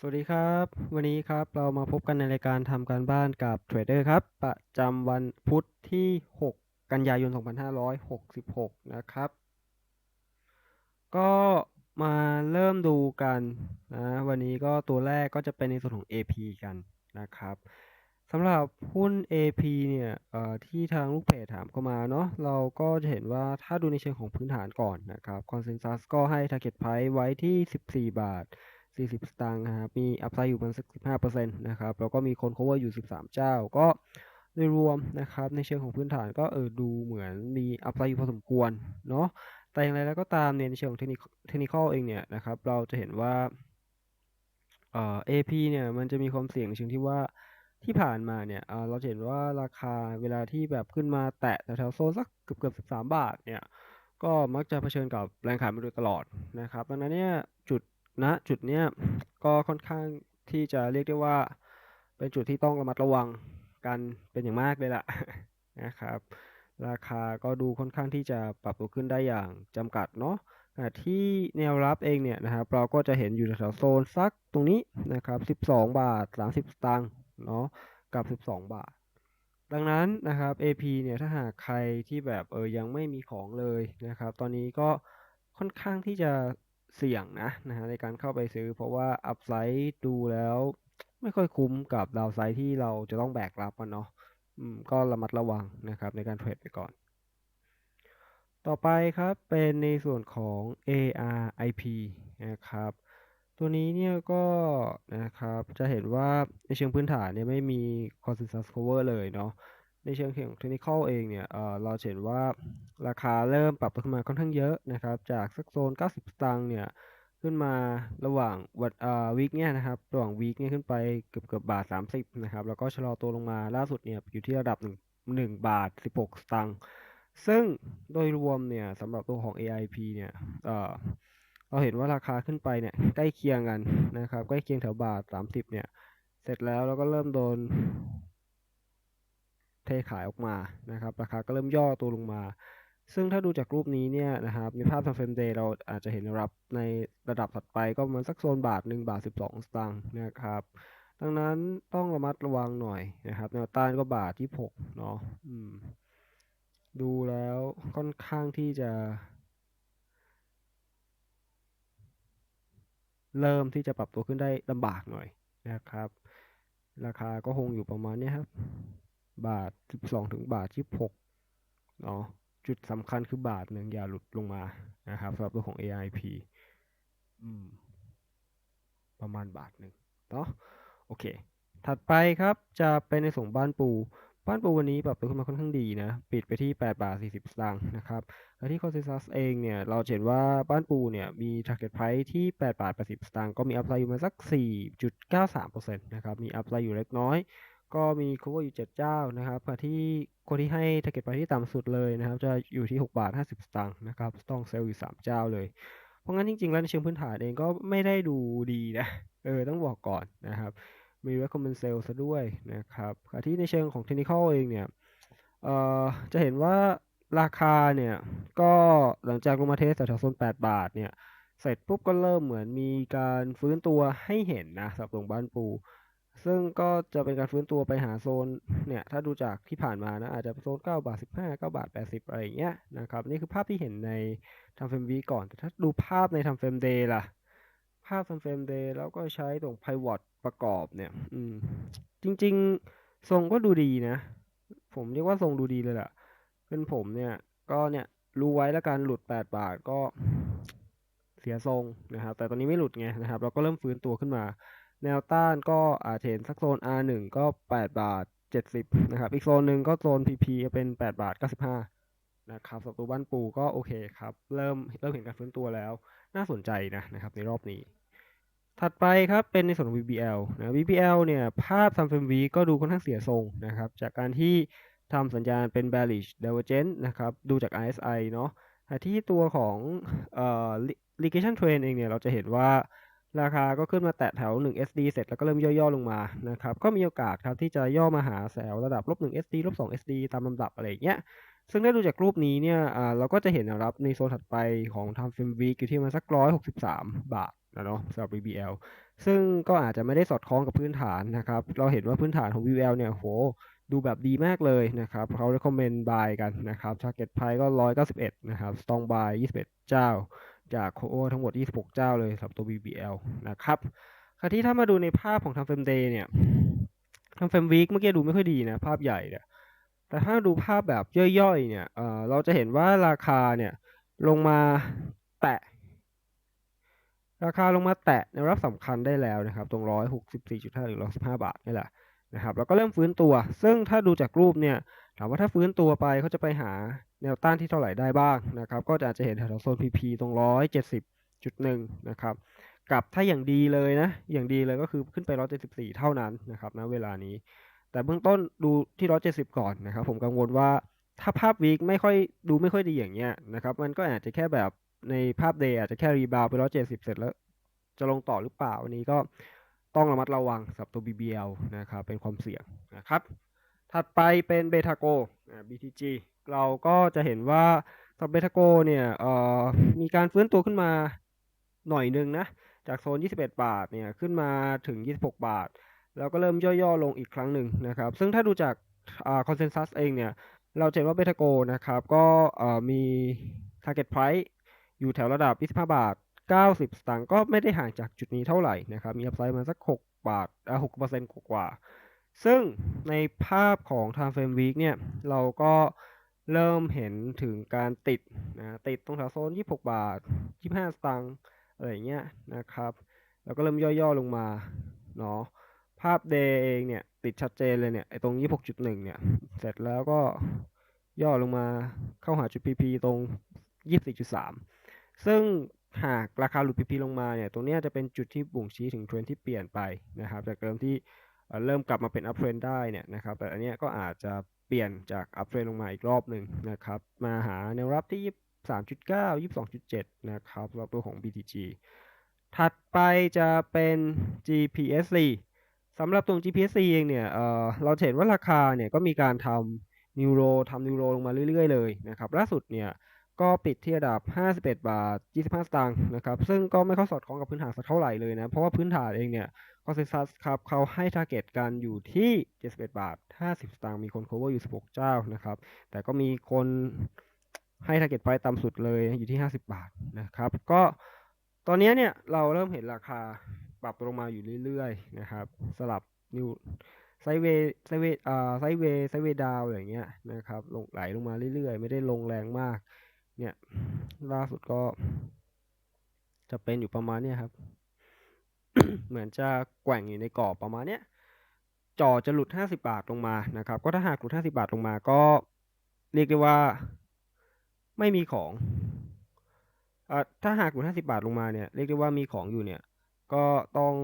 สวัสดีครับ วันนี้ครับเรามาพบกันในรายการทำการบ้านกับเทรดเดอร์ครับ ประจำวันพุธที่ 6 กันยายน 2566 นะครับ ก็มาเริ่มดูกันนะวันนี้ก็ตัวแรกก็จะเป็นในส่วนของ AP กันนะครับสำหรับหุ้น AP เนี่ยที่ทางลูกเพจถามเข้ามาเนาะเราก็จะเห็นว่าถ้าดูในเชิงของพื้นฐานก่อนนะครับคอนเซนแซสก็ให้ target price ไว้ที่ 14 บาท 40 สตางค์นะครับ มีอัพไซด์อยู่ประมาณสัก 15%นะครับ แล้วก็มีคน cover อยู่ 13 เจ้า ก็โดยรวมนะครับในเชิงของพื้นฐานก็เออดูเหมือนมีอัพไซด์อยู่พอสมควรเนาะ แต่อย่างไรแล้วก็ตามในเชิงของเทคนิคเทคนิคเองเนี่ยนะครับ เราจะเห็นว่าเอ่อ AP เนี่ยมันจะมีความเสี่ยงในเชิงที่ว่าที่ผ่านมาเนี่ยเราเห็นว่าราคาเวลาที่แบบขึ้นมาแตะแถวๆโซนสักเกือบเกือบ13บาทเนี่ยก็มักจะเผชิญกับแรงขายมาโดยตลอดนะครับดังนั้นเนี่ยจุด ณจุดเนี้ยก็ค่อนข้างที่จะเรียกได้ว่า เป็นจุดที่ต้องระมัดระวังกันเป็นอย่างมากเลยล่ะนะครับ ราคาก็ดูค่อนข้างที่จะปรับตัวขึ้นได้อย่างจำกัดเนาะที่แนวรับเองเนี่ยนะครับเราก็จะเห็นอยู่แถวโซนซักตรงนี้นะครับ 12 บาท 30 สตางค์เนาะกับ 12 บาท ดังนั้นนะครับ AP เนี่ยถ้าหากใครที่แบบเออยังไม่มีของเลยนะครับ ตอนนี้ก็ค่อนข้างที่จะ เสี่ยงนะนะฮะในการเข้าไปซื้อ เพราะว่าอัพไซด์ดูแล้วไม่ค่อยคุ้มกับดาวไซด์ที่เราจะต้องแบกรับมันเนาะก็ระมัดระวังนะครับในการเทรดไปก่อน ต่อไปครับเป็นในส่วนของ ARIP นะครับตัวนี้เนี่ยก็นะครับจะเห็นว่าในเชิงพื้นฐานเนี่ยไม่มี consensus cover เลยเนาะ ในเชิงของเทคนิคเองเนี่ยเราเห็นว่าราคาเริ่มปรับตัวขึ้นมาค่อนข้างเยอะนะครับ จากสักโซน 90 สตางค์เนี่ยขึ้นมาระหว่างวันอ่าวีคเนี่ยนะครับระหว่างวีคเนี่ยขึ้นไปเกือบเกือบบาท 30นะครับแล้วก็ชะลอตัวลงมาล่าสุดเนี่ยอยู่ที่ระดับ1 1บาท 16 สตางค์ซึ่งโดยรวมเนี่ยสำหรับตัวของ AIP เนี่ยเอ่อเราเห็นว่าราคาขึ้นไปเนี่ยใกล้เคียงกันนะครับใกล้เคียงแถวบาท 30เนี่ยเสร็จแล้วแล้วก็เริ่มโดน เทขายออกมานะครับ ราคาก็เริ่มย่อตัวลงมา ซึ่งถ้าดูจากรูปนี้เนี่ยนะครับในภาพทางเฟรมเดย์เราอาจจะเห็นรับในระดับถัดไปก็ประมาณสักโซนบาท 1 บาท 12 สตางค์นะครับ ดังนั้นต้องระมัดระวังหน่อยนะครับแนวต้านก็บาทที่6เนาะดูแล้วค่อนข้างที่จะ เริ่มที่จะปรับตัวขึ้นได้ลำบากหน่อยนะครับ ราคาก็คงอยู่ประมาณนี้ครับ บาท 12 ถึงบาท26เนาะจุดสำคัญคือบาทหนึ่งอย่าหลุดลงมานะครับสำหรับตัวของ AIP อืม ประมาณบาทหนึ่งเนาะโอเค ถัดไปครับจะเป็นในส่งบ้านปู บ้านปูวันนี้ปรับตัวขึ้นมาค่อนข้างดีนะ ปิดไปที่ 8 บาท 40 สตางค์นะครับและที่ Consensus เองเนี่ย เราเห็นว่าบ้านปูเนี่ย มี target price ที่ 8 บาท 80 สตางค์ก็มี upside อยู่มาสัก 4.93%นะครับ มี upside อยู่เล็กน้อย ก็มี cover อยู่ 7 เจ้านะครับที่คนที่ให้ target ไปที่ต่ำสุดเลยนะครับ จะอยู่ที่ 6 บาท 50 สตางค์นะครับ ต้องเซลล์อยู่ 3 เจ้าเลย เพราะงั้นจริงๆ แล้วในเชิงพื้นฐานเองก็ไม่ได้ดูดีนะ เออ ต้องบอกก่อนนะครับ มี recommend sell ซะด้วยนะครับที่ในเชิงของ technical เองเนี่ย เอ่อ จะเห็นว่าราคาเนี่ย ก็หลังจากลงมาเทสแถวโซน8 บาทเนี่ย เสร็จปุ๊บก็เริ่มเหมือนมีการฟื้นตัวให้เห็นนะสำหรับตรงบ้านปู ซึ่งก็จะเป็นการฟื้นตัวไปหาโซนเนี่ย ถ้าดูจากที่ผ่านมานะ อาจจะโซน 9 บาท 15 9 บาท 80 อะไรอย่างเงี้ยนะครับ นี่คือภาพที่เห็นในทำเฟรมวีก่อน แต่ถ้าดูภาพในทำเฟรมเดย์ล่ะ ภาพทำเฟรมเดย์แล้วก็ใช้ตรงไพวอตประกอบเนี่ย อืม จริง ๆ ทรงก็ดูดีนะ ผมเรียกว่าทรงดูดีเลยแหละเป็นผมเนี่ย ก็เนี่ยรู้ไว้แล้วการหลุด 8 บาทก็เสียทรงนะครับ แต่ตอนนี้ไม่หลุดไงนะครับ เราก็เริ่มฟื้นตัวขึ้นมา แนวต้านก็อาจเห็นสักโซน R1 ก็ 8 บาท 70 นะครับ อีกโซนหนึ่งก็โซน PP เป็น 8 บาท 95 นะครับสับตัวบ้านปูก็โอเคครับ เริ่มเริ่มเห็นการฟื้นตัวแล้ว น่าสนใจนะนะครับในรอบนี้ ถัดไปครับเป็นในส่วนของ VBL นะ VBL เนี่ย ภาพทำเฟรมวีก็ดูค่อนข้างเสียทรงนะครับ จากการที่ทำสัญญาณเป็น bearish divergence นะครับ ดูจาก RSI เนาะที่ตัวของเอ่อ liquidation trend เองเนี่ย เราจะเห็นว่า ราคาก็ขึ้นมาแตะแถว 1 SD เสร็จแล้วก็เริ่มย่อๆลงมานะครับ ก็มีโอกาสครับที่จะย่อมาหาแถวระดับลบ1 SD ลบ2 SD ตามลำดับอะไรอย่างเงี้ย ซึ่งถ้าดูจากรูปนี้เนี่ยเราก็จะเห็นนะครับในโซนถัดไปของทำฟิล์มวีอยู่ที่มาสัก163บาทนะเนาะสำหรับ BBL ซึ่งก็อาจจะไม่ได้สอดคล้องกับพื้นฐานนะครับ เราเห็นว่าพื้นฐานของ VWL เนี่ยโหดูแบบดีมากเลยนะครับเขา recommend buy กันนะครับ target price ก็ 191 นะครับ strong buy 21 เจ้า จาก cover ทั้งหมด 26 เจ้าเลยสำหรับตัว VBL นะครับคราวที่ถ้ามาดูในภาพของ time frame day เนี่ย time frame week เมื่อกี้ดูไม่ค่อยดีนะ ภาพใหญ่เนี่ยแต่ถ้าดูภาพแบบย่อยๆ เนี่ยเเราจะเห็นว่าราคาเนี่ยลงมาแตะ ราคาลงมาแตะในรับสำคัญได้แล้วนะครับ ตรง 164.5 หรือ 115 บาทนี่แหละนะครับ แล้วก็เริ่มฟื้นตัว ซึ่งถ้าดูจากรูปเนี่ย ถามว่าถ้าฟื้นตัวไปเขาจะไปหาแนวต้านที่เท่าไหร่ได้บ้างนะครับ ก็อาจจะเห็นแถวโซน PP ตรง 170.1 นะครับ กับถ้าอย่างดีเลยนะ อย่างดีเลยก็คือขึ้นไป 174 เท่านั้นนะครับณเวลานี้ แต่เบื้องต้นดูที่ 170 ก่อนนะครับ ผมกังวลว่าถ้าภาพวีคไม่ค่อยดูไม่ค่อยดีอย่างเงี้ยนะครับ มันก็อาจจะแค่แบบในภาพเดย์อาจจะแค่รีบาวไป 170 เสร็จแล้ว จะลงต่อหรือเปล่าอันนี้ก็ต้องระมัดระวังสำหรับตัว BBL นะครับ เป็นความเสี่ยงนะครับ ถัดไปเป็นเบทาโก BTG เราก็จะเห็นว่าสำหรับเบทาโกเนี่ยมีการฟื้นตัวขึ้นมาหน่อยนึงนะ จากโซน 21 บาทเนี่ยขึ้นมาถึง 26 บาท แล้วก็เริ่มย่อๆลงอีกครั้งหนึ่งนะครับ ซึ่งถ้าดูจากคอนเซนแซสเองเนี่ย เราเห็นว่าเบทาโกนะครับ ก็มี target price อยู่แถวระดับ 25 บาท 90 สตางค์ก็ไม่ได้ห่างจากจุดนี้เท่าไหร่นะครับ มีอัพไซด์มาสัก 6 บาทอ่า6%กว่า ซึ่งในภาพของ time frame week เนี่ย เราก็เริ่มเห็นถึงการติดนะติดตรงแถวโซน 26 บาท 25 สตางค์อะไรเงี้ยนะครับ แล้วก็เริ่มย่อๆลงมาเนาะภาพ day เองเนี่ย ติดชัดเจนเลยเนี่ยไอ้ตรง 26.1 เนี่ย เสร็จแล้วก็ย่อลงมาเข้าหาจุด PP ตรง 24.3 ซึ่งหากราคาหลุด PP ลงมาเนี่ย ตรงนี้จะเป็นจุดที่บ่งชี้ถึงเทรนที่เปลี่ยนไปนะครับ จากเดิมที่ เริ่มกลับมาเป็น up trend ได้เนี่ยนะครับแต่อันนี้ก็อาจจะเปลี่ยนจาก up trend ลงมาอีกรอบหนึ่งนะครับมาหาแนวรับที่ 23.9 22.7 นะครับสำหรับตัวของ BTG ถัดไปจะเป็น GPSC สำหรับตัว GPSC เองเนี่ยเเราเห็นว่าราคาเนี่ยก็มีการทำนิวโรทำนิวโรลงมาเรื่อยๆเลยนะครับล่าสุดเนี่ย ก็ปิดที่ระดับ 51 บาท 25 สตางค์นะครับ ซึ่งก็ไม่เข้าสอดคล้องกับพื้นฐานสักเท่าไหร่เลยนะ เพราะว่าพื้นฐานเองเนี่ยคอนเซนแซสครับเขาให้ทาร์เก็ตกันอยู่ที่ 71 บาท 50 สตางค์มีคน cover อยู่ 16 เจ้านะครับ แต่ก็มีคนให้ทาร์เก็ตไปต่ำสุดเลยอยู่ที่ 50 บาทนะครับ ก็ตอนนี้เนี่ยเราเริ่มเห็นราคาปรับลงมาอยู่เรื่อยๆนะครับ สลับนิวไซเวไซเวอ่าไซเวไซเวดาวอย่างเงี้ยนะครับลงไหลลงมาเรื่อยๆ ไม่ได้ลงแรงมาก เนี่ย ล่าสุดก็ จะเป็นอยู่ประมาณเนี้ยครับ เหมือนจะแกว่งอยู่ในกรอบประมาณเนี้ยจ่อจะหลุด 50 บาทลงมานะครับ ก็ถ้าหากหลุด 50 บาทลงมาก็เรียกได้ว่า ไม่มีของอถ้าหากหลุด 50 บาทลงมาเนี่ย เรียกได้ว่ามีของอยู่เนี่ย ก็ต้อง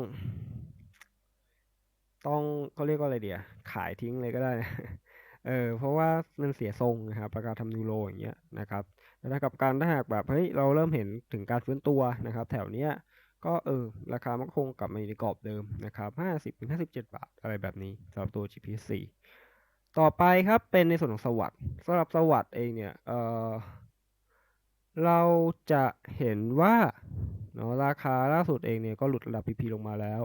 ต้องเขาเรียกว่าอะไรเดียขายทิ้งเลยก็ได้นะเออเพราะว่ามันเสียทรงนะครับ ประกาศทำยูโรอย่างเงี้ยนะครับ แต่กับการถ้าหากแบบเฮ้ยเราเริ่มเห็นถึงการฟื้นตัวนะครับ แถวเนี้ยก็เออราคามันคงกลับมาอยู่ในกรอบเดิมนะครับ50ถึง57 บาทอะไรแบบนี้สำหรับตัว GPS4 ต่อไปครับเป็นในส่วนของสวัสด์สำหรับสวัสด์เองเนี่ยเออเราจะเห็นว่าเนาะราคาล่าสุดเองเนี่ยก็หลุดระดับ PP ลงมาแล้ว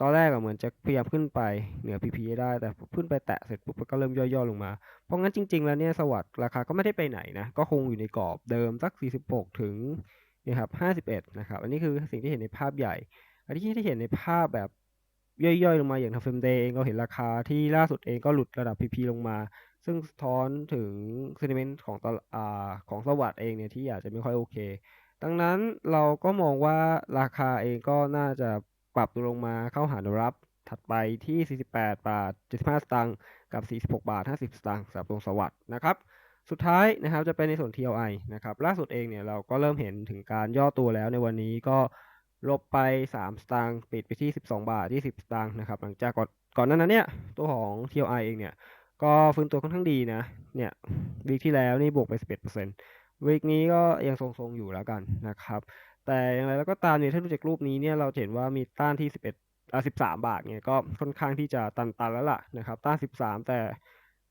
ตอนแรกเหมือนจะพยายามขึ้นไปเหนือ PP ได้แต่ขึ้นไปแตะเสร็จปุ๊บก็เริ่มย่อๆลงมา เพราะงั้นจริง ๆ แล้วเนี่ยสวัสด์ราคาก็ไม่ได้ไปไหนนะ ก็คงอยู่ในกรอบเดิมสัก 46 ถึงนี่ครับ51 นะครับ อันนี้คือสิ่งที่เห็นในภาพใหญ่ อันที่ที่เห็นในภาพแบบย่อยๆ ลงมาอย่างทางเฟรมเดย์เองเราเห็นราคาที่ล่าสุดเองก็หลุดระดับ PP ลงมา ซึ่งสะท้อนถึงเซนิเมนต์ของตลาของสวัสด์เองเนี่ยที่อาจจะไม่ค่อยโอเค ดังนั้นเราก็มองว่าราคาเองก็น่าจะ ปรับตัวลงมาเข้าหาแนวรับถัดไปที่ 48 บาท 75 สตางค์กับ 46 บาท 50 สตางค์สำหรับตรงสวัสด์นะครับ สุดท้ายนะครับจะเป็นในส่วน TLI นะครับ ล่าสุดเองเนี่ยเราก็เริ่มเห็นถึงการย่อตัวแล้วในวันนี้ก็ลบไป 3 สตางค์ปิดไปที่ 12 บาทที่10สตางค์นะครับ หลังจากก่อนก่อนนั้นเนี่ย ตัวของ TLI เองเนี่ย ก็ฟื้นตัวค่อนข้างดีนะ เนี่ยวีคที่แล้วนี่บวกไป 11%วีคนี้ก็ยังทรงๆอยู่แล้วกันนะครับ แต่อย่างไรแล้วก็ตามเนี่ยถ้าดูจากรูปนี้เนี่ยเราเห็นว่ามีต้านที่ 11อ่า13 บาทเนี่ยก็ค่อนข้างที่จะตันๆแล้วล่ะนะครับต้าน 13 แต่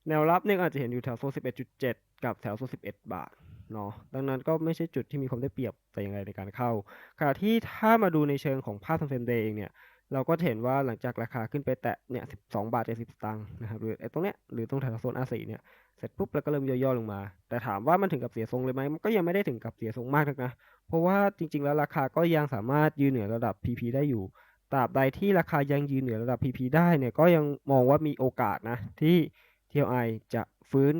แนวรับเนี่ยอาจจะเห็นอยู่แถวโซน11.7 กับแถวโซน11 บาทเนาะดังนั้นก็ไม่ใช่จุดที่มีความได้เปรียบแต่อย่างไรในการเข้าขณะที่ถ้ามาดูในเชิงของภาพ Time Frame Day เองเนี่ยเราก็เห็นว่าหลังจากราคาขึ้นไปแตะเนี่ย12 บาท70สตางค์นะครับหรือไอ้ตรงเนี้ยหรือตรงแถวโซน R4 เนี่ย เสร็จปุ๊บแล้วก็เริ่มย่อๆลงมา แต่ถามว่ามันถึงกับเสียทรงเลยไหมมันก็ยังไม่ได้ถึงกับเสียทรงมากนักนะ เพราะว่าจริง ๆ แล้วราคาก็ยังสามารถยืนเหนือระดับ PP ได้อยู่ ตราบใดที่ราคายังยืนเหนือระดับ PP ได้เนี่ยก็ยังมองว่ามีโอกาสนะ ที่ TLI จะฟื้น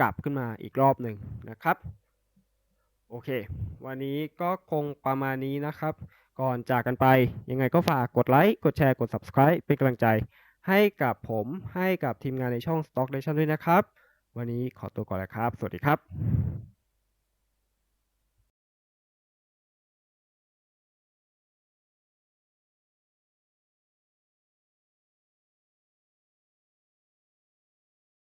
กลับขึ้นมาอีกรอบหนึ่งนะครับ โอเค วันนี้ก็คงประมาณนี้นะครับ ก่อนจากกันไปยังไงก็ฝากกดไลค์กดแชร์กด Subscribe เป็นกำลังใจ ให้กับผมให้กับทีมงานในช่อง Stock Nation ด้วยนะครับ วันนี้ขอตัวก่อนแล้วครับ สวัสดีครับ